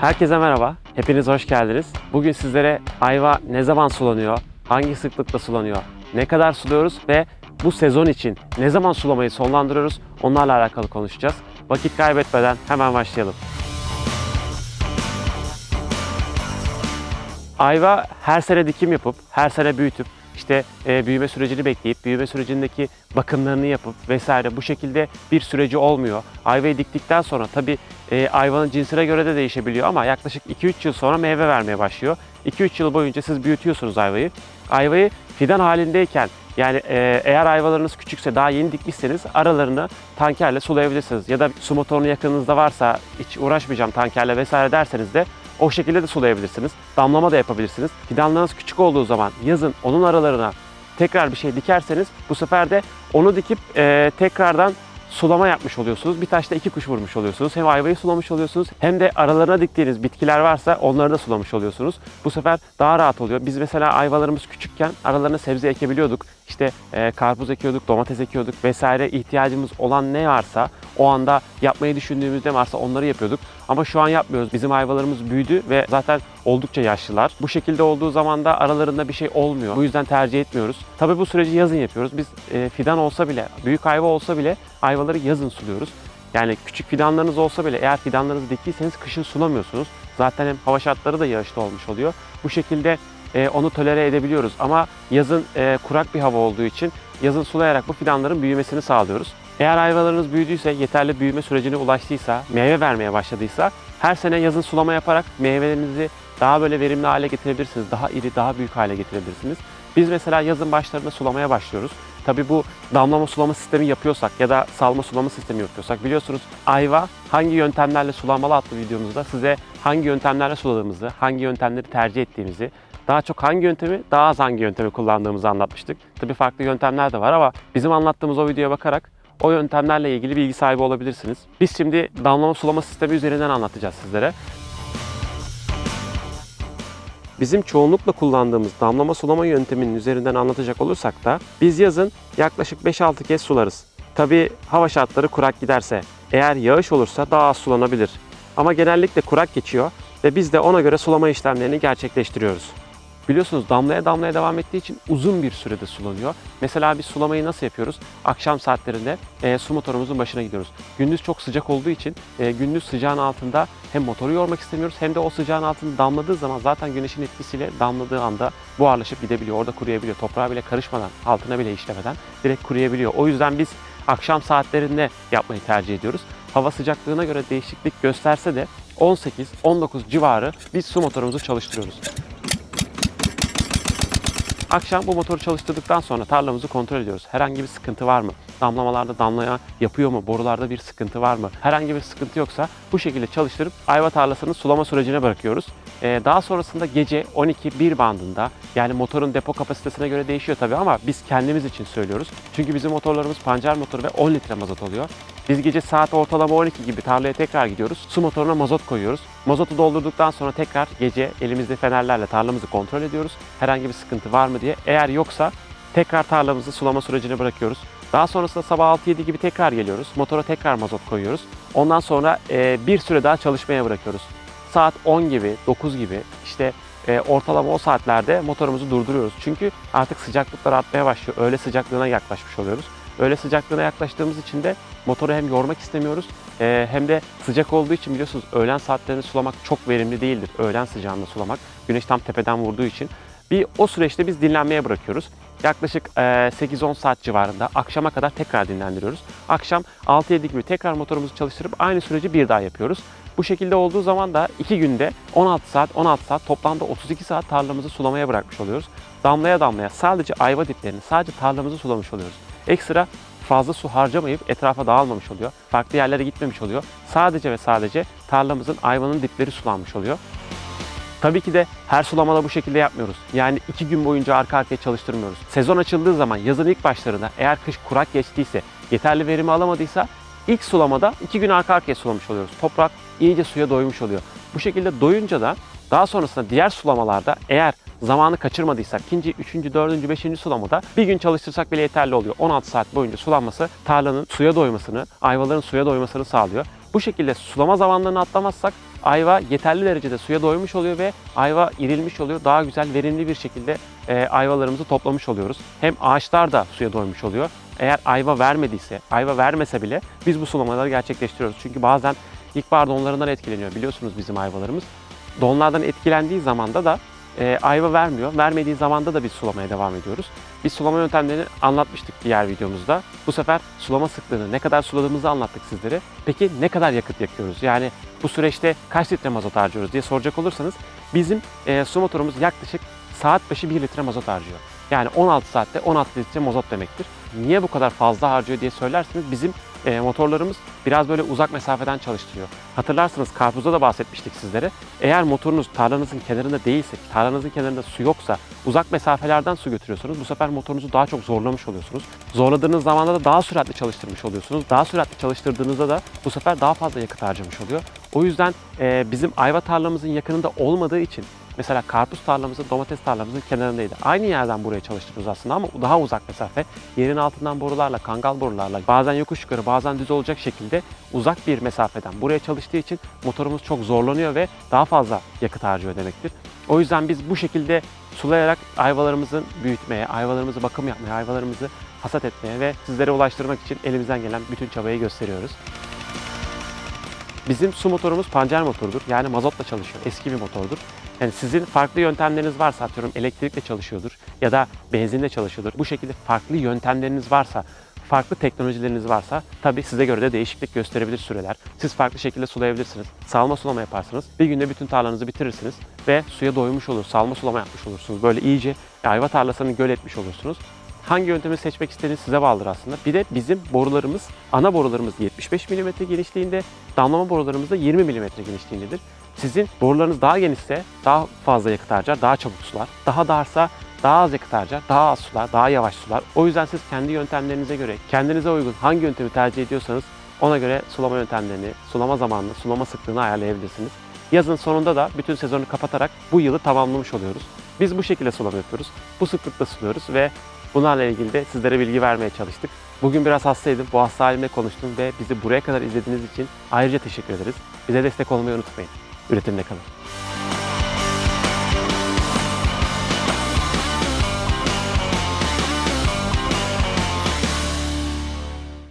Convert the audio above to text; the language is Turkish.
Herkese merhaba. Hepiniz hoş geldiniz. Bugün sizlere ayva ne zaman sulanıyor, hangi sıklıkta sulanıyor, ne kadar suluyoruz ve bu sezon için ne zaman sulamayı sonlandırıyoruz onlarla alakalı konuşacağız. Vakit kaybetmeden hemen başlayalım. Ayva her sene dikim yapıp, her sene büyütüp, işte e, büyüme sürecini bekleyip, büyüme sürecindeki bakımlarını yapıp vesaire bu şekilde bir süreci olmuyor. Ayvayı diktikten sonra tabii e, ayvanın cinsine göre de değişebiliyor ama yaklaşık 2-3 yıl sonra meyve vermeye başlıyor. 2-3 yıl boyunca siz büyütüyorsunuz ayvayı. Ayvayı fidan halindeyken yani e, eğer ayvalarınız küçükse daha yeni dikmişseniz aralarını tankerle sulayabilirsiniz. Ya da su motorunu yakınınızda varsa hiç uğraşmayacağım tankerle vesaire derseniz de o şekilde de sulayabilirsiniz. Damlama da yapabilirsiniz. Fidanlarınız küçük olduğu zaman yazın onun aralarına tekrar bir şey dikerseniz bu sefer de onu dikip e, tekrardan sulama yapmış oluyorsunuz. Bir taşla iki kuş vurmuş oluyorsunuz. Hem ayvayı sulamış oluyorsunuz hem de aralarına diktiğiniz bitkiler varsa onları da sulamış oluyorsunuz. Bu sefer daha rahat oluyor. Biz mesela ayvalarımız küçükken aralarına sebze ekebiliyorduk. İşte e, karpuz ekiyorduk, domates ekiyorduk vesaire ihtiyacımız olan ne varsa o anda yapmayı düşündüğümüzde varsa onları yapıyorduk. Ama şu an yapmıyoruz. Bizim ayvalarımız büyüdü ve zaten oldukça yaşlılar. Bu şekilde olduğu zaman da aralarında bir şey olmuyor. Bu yüzden tercih etmiyoruz. Tabii bu süreci yazın yapıyoruz. Biz e, fidan olsa bile, büyük ayva olsa bile ayvaları yazın suluyoruz. Yani küçük fidanlarınız olsa bile eğer fidanlarınızı diktiyseniz kışın sulamıyorsunuz. Zaten hem hava şartları da yağışlı olmuş oluyor. Bu şekilde e, onu tolere edebiliyoruz. Ama yazın e, kurak bir hava olduğu için yazın sulayarak bu fidanların büyümesini sağlıyoruz. Eğer ayvalarınız büyüdüyse, yeterli büyüme sürecine ulaştıysa, meyve vermeye başladıysa her sene yazın sulama yaparak meyvelerinizi daha böyle verimli hale getirebilirsiniz. Daha iri, daha büyük hale getirebilirsiniz. Biz mesela yazın başlarında sulamaya başlıyoruz. Tabii bu damlama sulama sistemi yapıyorsak ya da salma sulama sistemi yapıyorsak biliyorsunuz ayva hangi yöntemlerle sulanmalı adlı videomuzda size hangi yöntemlerle suladığımızı, hangi yöntemleri tercih ettiğimizi, daha çok hangi yöntemi, daha az hangi yöntemi kullandığımızı anlatmıştık. Tabii farklı yöntemler de var ama bizim anlattığımız o videoya bakarak o yöntemlerle ilgili bilgi sahibi olabilirsiniz. Biz şimdi damlama sulama sistemi üzerinden anlatacağız sizlere. Bizim çoğunlukla kullandığımız damlama sulama yönteminin üzerinden anlatacak olursak da biz yazın yaklaşık 5-6 kez sularız. Tabi hava şartları kurak giderse, eğer yağış olursa daha az sulanabilir. Ama genellikle kurak geçiyor ve biz de ona göre sulama işlemlerini gerçekleştiriyoruz. Biliyorsunuz damlaya damlaya devam ettiği için uzun bir sürede sulanıyor. Mesela biz sulamayı nasıl yapıyoruz? Akşam saatlerinde e, su motorumuzun başına gidiyoruz. Gündüz çok sıcak olduğu için e, gündüz sıcağın altında hem motoru yormak istemiyoruz hem de o sıcağın altında damladığı zaman zaten güneşin etkisiyle damladığı anda buharlaşıp gidebiliyor. Orada kuruyabiliyor. Toprağa bile karışmadan, altına bile işlemeden direkt kuruyabiliyor. O yüzden biz akşam saatlerinde yapmayı tercih ediyoruz. Hava sıcaklığına göre değişiklik gösterse de 18-19 civarı biz su motorumuzu çalıştırıyoruz. Akşam bu motoru çalıştırdıktan sonra tarlamızı kontrol ediyoruz. Herhangi bir sıkıntı var mı? Damlamalarda damlaya yapıyor mu? Borularda bir sıkıntı var mı? Herhangi bir sıkıntı yoksa bu şekilde çalıştırıp ayva tarlasını sulama sürecine bırakıyoruz. Ee, daha sonrasında gece 12-1 bandında yani motorun depo kapasitesine göre değişiyor tabii ama biz kendimiz için söylüyoruz. Çünkü bizim motorlarımız pancar motoru ve 10 litre mazot oluyor. Biz gece saat ortalama 12 gibi tarlaya tekrar gidiyoruz. Su motoruna mazot koyuyoruz. Mazotu doldurduktan sonra tekrar gece elimizde fenerlerle tarlamızı kontrol ediyoruz. Herhangi bir sıkıntı var mı diye. Eğer yoksa tekrar tarlamızı sulama sürecine bırakıyoruz. Daha sonrasında sabah 6-7 gibi tekrar geliyoruz. Motora tekrar mazot koyuyoruz. Ondan sonra e, bir süre daha çalışmaya bırakıyoruz. Saat 10 gibi, 9 gibi işte e, ortalama o saatlerde motorumuzu durduruyoruz. Çünkü artık sıcaklıklar artmaya başlıyor. Öğle sıcaklığına yaklaşmış oluyoruz. Öğle sıcaklığına yaklaştığımız için de motoru hem yormak istemiyoruz e, hem de sıcak olduğu için biliyorsunuz öğlen saatlerinde sulamak çok verimli değildir. Öğlen sıcağında sulamak. Güneş tam tepeden vurduğu için. Bir o süreçte biz dinlenmeye bırakıyoruz. Yaklaşık e, 8-10 saat civarında akşama kadar tekrar dinlendiriyoruz. Akşam 6-7 gibi tekrar motorumuzu çalıştırıp aynı süreci bir daha yapıyoruz. Bu şekilde olduğu zaman da 2 günde 16 saat 16 saat toplamda 32 saat tarlamızı sulamaya bırakmış oluyoruz. Damlaya damlaya sadece ayva diplerini sadece tarlamızı sulamış oluyoruz. Ekstra fazla su harcamayıp etrafa dağılmamış oluyor. Farklı yerlere gitmemiş oluyor. Sadece ve sadece tarlamızın ayvanın dipleri sulanmış oluyor. Tabii ki de her sulamada bu şekilde yapmıyoruz. Yani iki gün boyunca arka arkaya çalıştırmıyoruz. Sezon açıldığı zaman yazın ilk başlarında eğer kış kurak geçtiyse, yeterli verimi alamadıysa ilk sulamada iki gün arka arkaya sulamış oluyoruz. Toprak iyice suya doymuş oluyor. Bu şekilde doyunca da daha sonrasında diğer sulamalarda eğer zamanı kaçırmadıysak ikinci, üçüncü, dördüncü, beşinci sulamada bir gün çalıştırsak bile yeterli oluyor. 16 saat boyunca sulanması tarlanın suya doymasını, ayvaların suya doymasını sağlıyor. Bu şekilde sulama zamanlarını atlamazsak ayva yeterli derecede suya doymuş oluyor ve ayva irilmiş oluyor. Daha güzel, verimli bir şekilde e, ayvalarımızı toplamış oluyoruz. Hem ağaçlar da suya doymuş oluyor. Eğer ayva vermediyse, ayva vermese bile biz bu sulamaları gerçekleştiriyoruz. Çünkü bazen ilkbahar donlarından etkileniyor biliyorsunuz bizim ayvalarımız. Donlardan etkilendiği zamanda da e, ayva vermiyor. Vermediği zamanda da biz sulamaya devam ediyoruz. Biz sulama yöntemlerini anlatmıştık diğer videomuzda. Bu sefer sulama sıklığını, ne kadar suladığımızı anlattık sizlere. Peki ne kadar yakıt yakıyoruz? Yani bu süreçte kaç litre mazot harcıyoruz diye soracak olursanız bizim e, su motorumuz yaklaşık saat başı 1 litre mazot harcıyor. Yani 16 saatte 16 litre mazot demektir. Niye bu kadar fazla harcıyor diye söylerseniz bizim e, motorlarımız biraz böyle uzak mesafeden çalıştırıyor. Hatırlarsınız karpuzda da bahsetmiştik sizlere. Eğer motorunuz tarlanızın kenarında değilse, tarlanızın kenarında su yoksa, uzak mesafelerden su götürüyorsunuz. Bu sefer motorunuzu daha çok zorlamış oluyorsunuz. Zorladığınız zamanda da daha süratli çalıştırmış oluyorsunuz. Daha süratli çalıştırdığınızda da bu sefer daha fazla yakıt harcamış oluyor. O yüzden e, bizim ayva tarlamızın yakınında olmadığı için Mesela karpuz tarlamızın, domates tarlamızın kenarındaydı. Aynı yerden buraya çalıştırıyoruz aslında ama daha uzak mesafe. Yerin altından borularla, kangal borularla, bazen yokuş yukarı, bazen düz olacak şekilde uzak bir mesafeden buraya çalıştığı için motorumuz çok zorlanıyor ve daha fazla yakıt harcıyor demektir. O yüzden biz bu şekilde sulayarak ayvalarımızı büyütmeye, ayvalarımızı bakım yapmaya, ayvalarımızı hasat etmeye ve sizlere ulaştırmak için elimizden gelen bütün çabayı gösteriyoruz. Bizim su motorumuz pancar motorudur. Yani mazotla çalışıyor. Eski bir motordur. Yani sizin farklı yöntemleriniz varsa atıyorum elektrikle çalışıyordur ya da benzinle çalışıyordur. Bu şekilde farklı yöntemleriniz varsa, farklı teknolojileriniz varsa tabii size göre de değişiklik gösterebilir süreler. Siz farklı şekilde sulayabilirsiniz. Salma sulama yaparsınız. Bir günde bütün tarlanızı bitirirsiniz ve suya doymuş olur. Salma sulama yapmış olursunuz. Böyle iyice ayva tarlasını göl etmiş olursunuz hangi yöntemi seçmek istediğiniz size bağlıdır aslında. Bir de bizim borularımız, ana borularımız 75 mm genişliğinde, damlama borularımız da 20 mm genişliğindedir. Sizin borularınız daha genişse daha fazla yakıt harcar, daha çabuk sular. Daha darsa daha az yakıt harcar, daha az sular, daha yavaş sular. O yüzden siz kendi yöntemlerinize göre, kendinize uygun hangi yöntemi tercih ediyorsanız ona göre sulama yöntemlerini, sulama zamanını, sulama sıklığını ayarlayabilirsiniz. Yazın sonunda da bütün sezonu kapatarak bu yılı tamamlamış oluyoruz. Biz bu şekilde sulama yapıyoruz. Bu sıklıkta suluyoruz ve bunlarla ilgili de sizlere bilgi vermeye çalıştık. Bugün biraz hastaydım. Bu hasta halimle konuştum ve bizi buraya kadar izlediğiniz için ayrıca teşekkür ederiz. Bize destek olmayı unutmayın. Üretimle kalın.